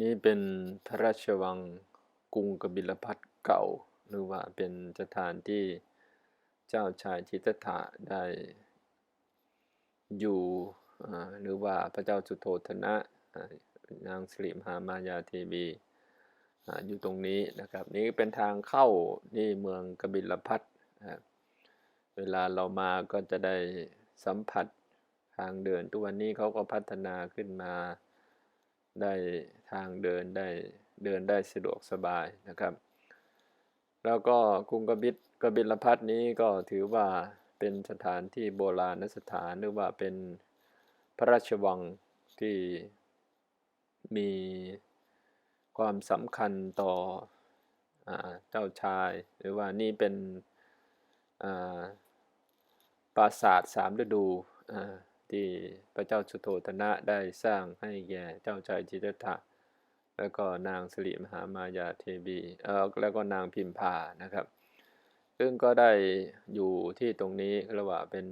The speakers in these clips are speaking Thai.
นี่เป็นพระราชวังกรุงกบิลพัทเก่า หรือว่าเป็นสถานที่เจ้าชายทิตถะได้อยู่หรือว่าพระเจ้าสุโธธนะนางสิริมหามายาเทวีอ่าอยู่ตรงนี้นะครับ นี่เป็นทางเข้านี่เมืองกบิลพัทนะครับเวลาเรามาก็จะได้สัมผัสทางเดินทุกวันนี้เขาก็พัฒนาขึ้นมา ได้ทางเดินได้เดินได้สะดวกสบายนะครับ แล้วก็กรุงกบิลกบิลพัทนี้ก็ถือว่าเป็นสถานที่โบราณสถานหรือว่าเป็นพระราชวังที่มีความสำคัญต่ออเจ้าชาย หรือว่านี่เป็นปราสาทสามฤดู ที่พระเจ้าสุโธทนะได้สร้างให้แก่เจ้าชายจิตรถะแล้วก็นางสิริมหามายาเทวีเอ่อแล้วก็นางพิมพานะครับ ซึ่งก็ได้อยู่ที่ตรงนี้รียกว่าเป็น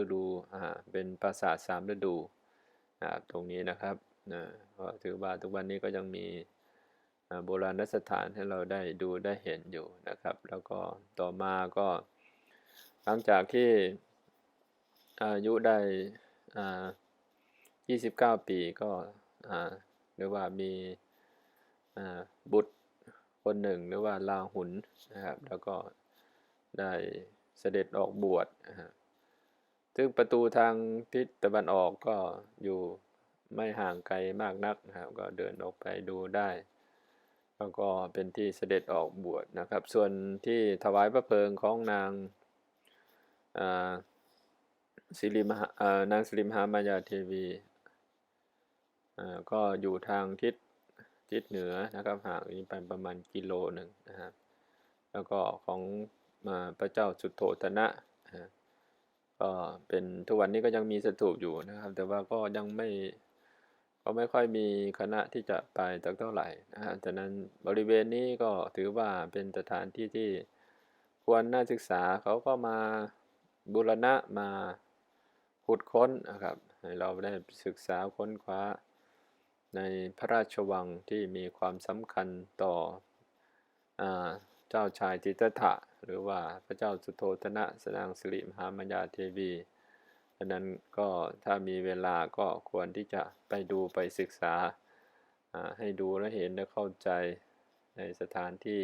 ฤดูอ่าเป็นปราสาทสามฤดูนะครับตรงนี้นะครับนะก็ถือว่าทุกวันนี้ก็ยังมีโบราณสถานให้เราได้ดูได้เห็นอยู่นะครับ แล้วก็ต่อมาก็ หลังจากที่อายุได้ อ่า29ปีก็อ่าหรือว่ามีอ่าบุตรคนหนึ่งหรือว่าลาหุนนะครับ แล้วก็ได้เสด็จออกบวชนะฮะซึ่งประตูทางทิศตะวันออกก็อยู่ไม่ห่างไกลมากนักนะครับ ก็เดินออกไปดูได้ แล้วก็เป็นที่เสด็จออกบวชนะครับ ส่วนที่ถวายพระเพลิงของนางอ่า สิริมหานางสิริมหามายาเทวีก็อยู่ทางทิศทิศเหนือนะครับห่างนี้ไปประมาณกิโลหนึ่งนะครับแล้วก็ของมาพระเจ้าสุโธทนะก็เป็นทุกวันนี้ก็ยังมีสถูปอยู่นะครับ แต่ว่าก็ยังไม่ก็ไม่ค่อยมีคณะที่จะไปสักเท่าไหร่นะฮะฉะนั้นบริเวณนี้ก็ถือว่าเป็นสถานที่ที่ควรน่าศึกษาเขาก็มาบูรณะมา ขุดค้นนะครับให้เราได้ศึกษาค้นคว้า ในพระราชวังที่มีความสำคัญต่ออเจ้าชายจิตตถะหรือว่าพระเจ้าสุโธทนะสนางสิริมหามายาเทวีดังนั้นก็ถ้ามีเวลาก็ควรที่จะไปดูไปศึกษาให้ดูและเห็นและเข้าใจในสถานที่